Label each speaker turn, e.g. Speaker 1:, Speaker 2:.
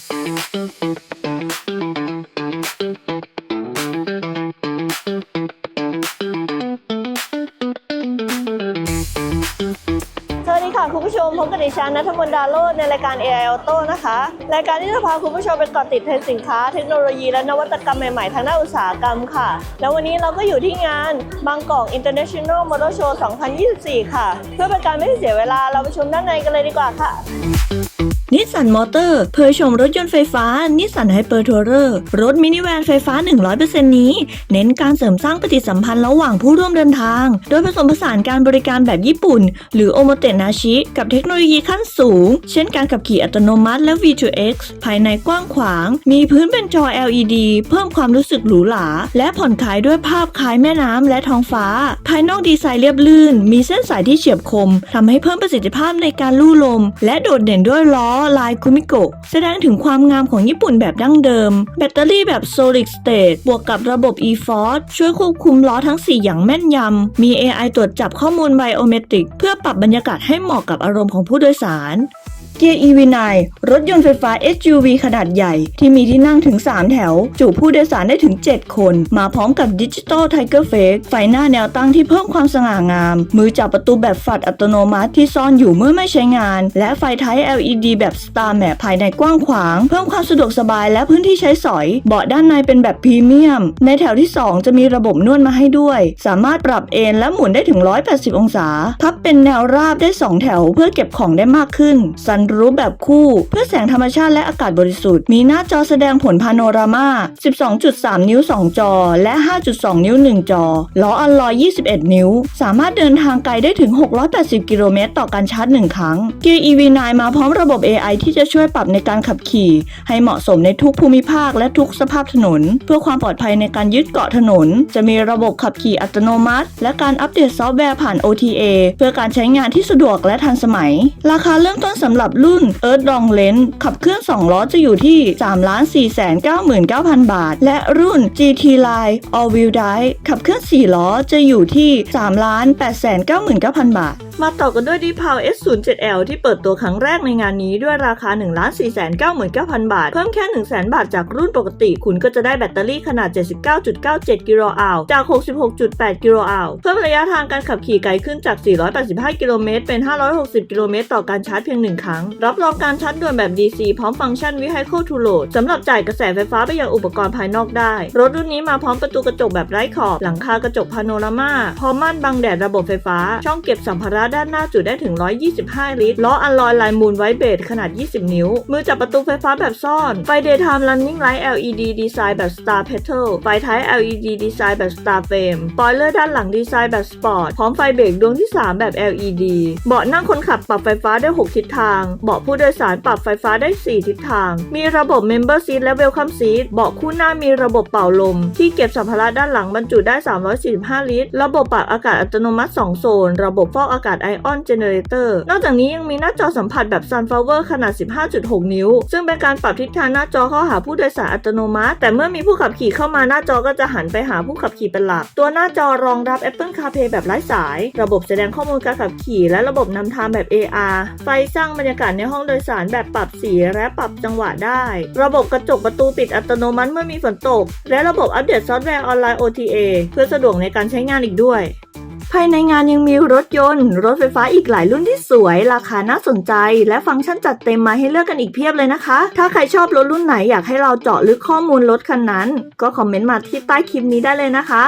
Speaker 1: สวัสดีค่ะคุณผู้ชมพบกับดิฉันนัทมนต์ดาโรจน์ในรายการ AI Auto นะคะ รายการที่จะพาคุณผู้ชมไปเกาะติดเทรนด์สินค้าเทคโนโลยีและนวัตกรรมใหม่ ๆ ทางด้านอุตสาหกรรมค่ะ แล้ววันนี้เราก็อยู่ที่งานบางกอก International Motor Show 2024 ค่ะ เพื่อเป็นการไม่ให้เสียเวลาเราไปชมด้านในกันเลยดีกว่าค่ะ นิสสันมอเตอร์เผยโฉมรถยนต์ไฟฟ้านิสสันไฮเปอร์ทัวร์รถมินิแวนไฟฟ้า 100%นี้ เน้นการเสริมสร้างปฏิสัมพันธ์ระหว่างผู้ร่วมเดินทาง โดยผสมผสานการบริการแบบญี่ปุ่น หรือโอโมเตนาชิ กับเทคโนโลยีขั้นสูง เช่นการขับขี่อัตโนมัติและ V2X ภายในกว้างขวาง มีพื้นเป็นจอ LED เพิ่มความรู้สึกหรูหรา และผ่อนคลายด้วยภาพคล้ายแม่น้ำและท้องฟ้า ภายนอกดีไซน์เรียบลื่น มีเส้นสายที่เฉียบคมทำให้เพิ่มประสิทธิภาพในการลู่ลม และโดดเด่นด้วยล้อลายคุมิโกะแสดงถึงความงามของญี่ปุ่นแบบดั้งเดิม แบตเตอรี่แบบ solid state บวกกับระบบ e-force ช่วยควบคุมล้อทั้ง 4 อย่างแม่นยำ มี AI ตรวจจับข้อมูลไบโอเมตริก เพื่อปรับบรรยากาศให้เหมาะกับอารมณ์ของผู้โดยสาร เกียร์ EV9 รถยนต์ไฟฟ้า SUV ขนาดใหญ่ ที่มีที่นั่งถึง 3 แถว จุผู้โดยสารได้ถึง 7 คน มาพร้อมกับดิจิตอลไทเกอร์เฟกไฟหน้าแนวตั้งที่เพิ่มความสง่างาม มือจับประตูแบบฝัดอัตโนมัติที่ซ่อนอยู่เมื่อไม่ใช้งาน และไฟท้าย LED แบบ Star Map ภายในกว้างขวาง เพิ่มความสะดวกสบายและพื้นที่ใช้สอย เบาะด้านในเป็นแบบพรีเมียม ในแถวที่ 2 จะมีระบบนวดมาให้ด้วย สามารถปรับเอนและหมุนได้ถึง 180 องศา พับเป็นแนวราบได้ 2 แถวเพื่อเก็บของได้มากขึ้นซันรูฟแบบคู่ เพื่อแสงธรรมชาติและอากาศบริสุทธิ์ มีหน้าจอแสดงผลพาโนรามา 12.3 นิ้ว 2 จอ และ 5.2 นิ้ว 1 จอ ล้ออัลลอย 21 นิ้ว สามารถเดินทางไกลได้ถึง 680 กิโลเมตร ต่อการชาร์จ 1 ครั้ง เกียร์ EV9 มาพร้อมระบบ AI ที่จะช่วยปรับในการขับขี่ ให้เหมาะสมในทุกภูมิภาคและทุกสภาพถนน เพื่อความปลอดภัยในการยึดเกาะถนน จะมีระบบขับขี่อัตโนมัติ และการอัปเดตซอฟต์แวร์ผ่าน OTA เพื่อการใช้งานที่สะดวกและทันสมัย ราคาเริ่มต้นสำหรับรุ่น Earth Long Lens ขับเคลื่อน 2 ล้อจะอยู่ที่ 3 4 9 9 0 0 0 บาท และรุ่น GT Line All Wheel Drive ขับเคลื่อน 4 ล้อจะอยู่ที่ 3 8 9 9 0 0 0 บาท มาต่อกันด้วย d e p a l S07L ที่เปิดตัวครั้งแรกในงานนี้ด้วยราคา 1 4 9 9 0 0 0บาท เพิ่มแค่1 0 0 0 0 0 บาทจากรุ่นปกติ คุณก็จะได้แบตเตอรี่ขนาด 79.97 กิโลอัลจาก 66.8 กิโลอัลเพิ่มระยะทางการขับขี่ไกลขึ้นจาก 485 กิโลเมตรเป็น 560 กิโลเมตรต่อการชาร์จเพียง 1 ครั้ง รับรองการชาร์จด่วนแบบ DC พร้อมฟังก์ชัน Vehicle to Load สำหรับจ่ายกระแสไฟฟ้าไปยังอุปกรณ์ภายนอกได้ รถรุ่นนี้มาพร้อมประตูกระจกแบบไร้ขอบ หลังคากระจกพาโนรามาพร้อมม่านบังแดดระบบไฟฟ้า ช่องเก็บสัมภาระด้านหน้าจุได้ถึง 125 ลิตร ล้ออัลลอยลายมูนไวท์เบดขนาด 20 นิ้ว มือจับประตูไฟฟ้าแบบซ่อน ไฟ Daytime Running Light LED ดีไซน์แบบ Star Petal ไฟท้าย LED ดีไซน์แบบ Star Frame ปอยเลอร์ด้านหลังดีไซน์แบบสปอร์ต พร้อมไฟเบรกดวงที่ 3 แบบ LED เบาะนั่งคนขับปรับไฟฟ้าได้ 6 ทิศทาง เบาะผู้โดยสารปรับไฟฟ้าได้ 4 ทิศทาง มีระบบ Member Seat และ Welcome Seat เบาะคู่หน้ามีระบบเป่าลม ที่เก็บสัมภาระด้านหลังบรรจุได้ 345 ลิตร ระบบปรับอากาศอัตโนมัติ 2 โซน ระบบฟอกอากาศ Ion Generator นอกจากนี้ยังมีหน้าจอสัมผัสแบบ Sunflower ขนาด 15.6 นิ้ว ซึ่งเป็นการปรับทิศทางหน้าจอเข้าหาผู้โดยสารอัตโนมัติ แต่เมื่อมีผู้ขับขี่เข้ามาหน้าจอก็จะหันไปหาผู้ขับขี่เป็นหลัก ตัวหน้าจอรองรับ Apple CarPlay แบบไร้สาย ระบบแสดงข้อมูลการขับขี่ และระบบนำทางแบบ AR ไฟสร้างบรรยากาศในห้องโดยสารแบบปรับสีและปรับจังหวะได้ ระบบกระจกประตูปิดอัตโนมัติเมื่อมีฝนตก และระบบอัปเดตซอฟต์แวร์ออนไลน์ OTA เพื่อสะดวกในการใช้งานอีกด้วย ภายในงานยังมีรถยนต์ รถไฟฟ้าอีกหลายรุ่นที่สวย ราคาน่าสนใจ และฟังก์ชันจัดเต็มมาให้เลือกกันอีกเพียบเลยนะคะ ถ้าใครชอบรถรุ่นไหนอยากให้เราเจาะลึกข้อมูลรถคันนั้น ก็คอมเมนต์มาที่ใต้คลิปนี้ได้เลยนะคะ